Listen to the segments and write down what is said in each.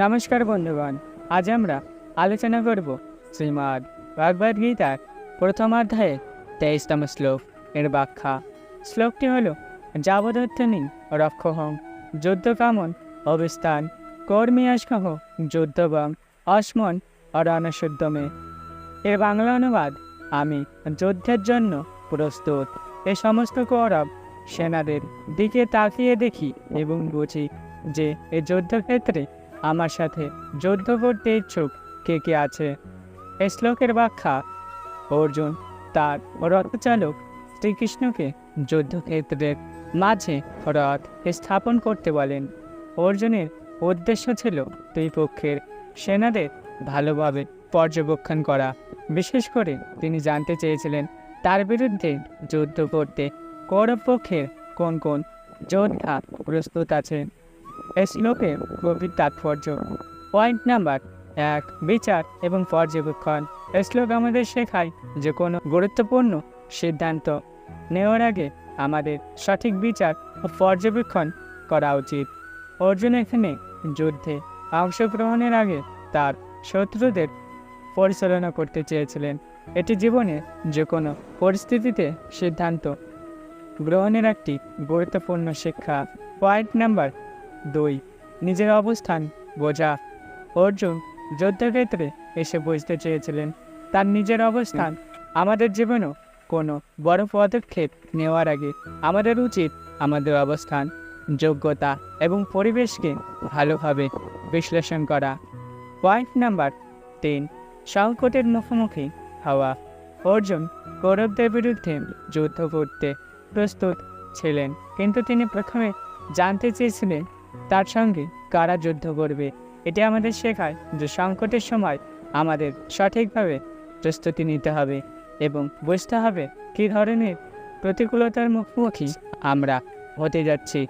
নমস্কার বন্ধুগণ, আজ আমরা আলোচনা করব শ্রীমদ্ ভগবদ গীতার প্রথম অধ্যায়ে তেইশতম শ্লোক এর ব্যাখ্যা। শ্লোকটি হল, যাবদত্তনী রক্ষহং যুদ্ধকামন অবস্থান কর্মী কর্মিয়াসকহ যুদ্ধবং অস্মন অরণশুদ্ধমে এর বাংলা অনুবাদ, আমি যুদ্ধের জন্য প্রস্তুত। এ সমস্ত কৌরব সেনাদের দিকে তাকিয়ে দেখি এবং বুঝি যে এ যুদ্ধক্ষেত্রে আমার সাথে যুদ্ধ করতে ইচ্ছুক কে কে আছে? এই শ্লোকের ব্যাখ্যা, অর্জুন তার রথচালক শ্রীকৃষ্ণকে যুদ্ধক্ষেত্রের মাঝে রথ স্থাপন করতে বলেন। অর্জুনের উদ্দেশ্য ছিল দুই পক্ষের সেনাদের ভালোভাবে পর্যবেক্ষণ করা। বিশেষ করে তিনি জানতে চেয়েছিলেন তার বিরুদ্ধে যুদ্ধ করতে কৌরব পক্ষের কোন কোন যোদ্ধা প্রস্তুত আছেন। এই গভীর তাৎপর্য। পয়েন্ট নাম্বার এক, বিচার এবং পর্যবেক্ষণ। এই শ্লোক আমাদের শেখায় যে কোনো গুরুত্বপূর্ণ সিদ্ধান্ত নেওয়ার আগে আমাদের সঠিক বিচার ও পর্যবেক্ষণ করা উচিত। অর্জুন এখানে যুদ্ধে অংশগ্রহণের আগে তার শত্রুদের পরিচালনা করতে চেয়েছিলেন। এটি জীবনে যে কোনো পরিস্থিতিতে সিদ্ধান্ত গ্রহণের একটি গুরুত্বপূর্ণ শিক্ষা। পয়েন্ট নাম্বার দুই, নিজের অবস্থান বোঝা। অর্জুন যুদ্ধক্ষেত্রে এসে বুঝতে চেয়েছিলেন, তার নিজের অবস্থান আমাদের জীবনেও কোনো বড় পদক্ষেপ নেওয়ার আগে আমাদের উচিত আমাদের অবস্থান, যোগ্যতা এবং পরিবেশকে ভালোভাবে বিশ্লেষণ করা। পয়েন্ট নাম্বার তিন, সংকটের মুখোমুখি হওয়া। অর্জুন কৌরবদের বিরুদ্ধে যুদ্ধ করতে প্রস্তুত ছিলেন, কিন্তু তিনি প্রথমে জানতে চেয়েছিলেন তার সঙ্গে কারা যুদ্ধ করবে? এটি আমাদের শেখায় যে সংকটের সময় আমাদের সঠিকভাবে প্রস্তুতি নিতে হবে এবং বুঝতে হবে কী ধরনের প্রতিকূলতার মুখোমুখি আমরা হতে যাচ্ছি।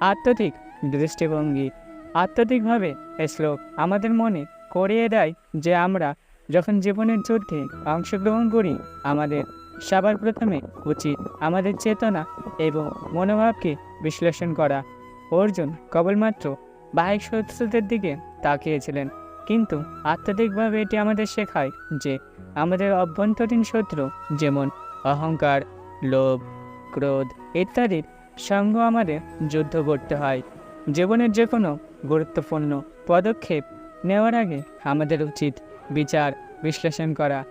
আত্মধিক দৃষ্টিভঙ্গি। আত্মধিকভাবে এই শ্লোক আমাদের মনে করিয়ে দেয় যে আমরা যখন জীবনের যুদ্ধে অংশগ্রহণ করি, আমাদের সবার প্রথমে উচিত আমাদের চেতনা এবং মনোভাবকে বিশ্লেষণ করা। অর্জুন কেবলমাত্র বাহিক শত্রুদের দিকে তাকিয়েছিলেন। কিন্তু আত্মাধিকভাবে এটি আমাদের শেখায় যে আমাদের অভ্যন্তরীণ শত্রু যেমন অহংকার, লোভ, ক্রোধ ইত্যাদির সঙ্গ আমাদের যুদ্ধ করতে হয়। জীবনের যে কোনো গুরুত্বপূর্ণ পদক্ষেপ নেওয়ার আগে আমাদের উচিত বিচার, বিশ্লেষণ করা,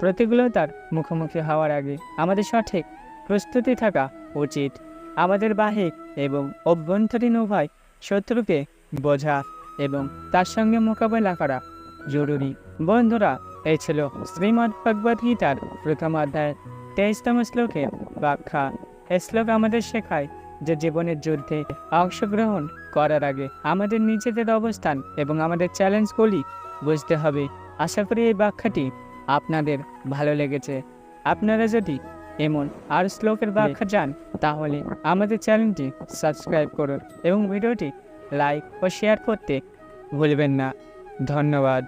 প্রতিকূলতার মুখোমুখি হওয়ার আগে আমাদের সঠিক প্রস্তুতি থাকা উচিত। আমাদের বাহিক এবং অভ্যন্তরীণ উভয় শত্রুকে বোঝা এবং তার সঙ্গে মোকাবেলা করা জরুরি। বন্ধুরা, এই ছিল শ্রীমদ্ ভগবদ গীতার প্রথম অধ্যায়। তেইশতম শ্লোকের ব্যাখ্যা। এই শ্লোক আমাদের শেখায় যে জীবনের যুদ্ধে অংশগ্রহণ করার আগে আমাদের নিজেদের অবস্থান এবং আমাদের চ্যালেঞ্জগুলি বুঝতে হবে। আশা করি এই ব্যাখ্যাটি আপনাদের ভালো লেগেছে। আপনারা যদি এমন আর শ্লোকের ব্যাখ্যা যান তাহলে আমাদের চ্যানেলটি সাবস্ক্রাইব করুন এবং ভিডিওটি লাইক ও শেয়ার করতে ভুলবেন না। ধন্যবাদ।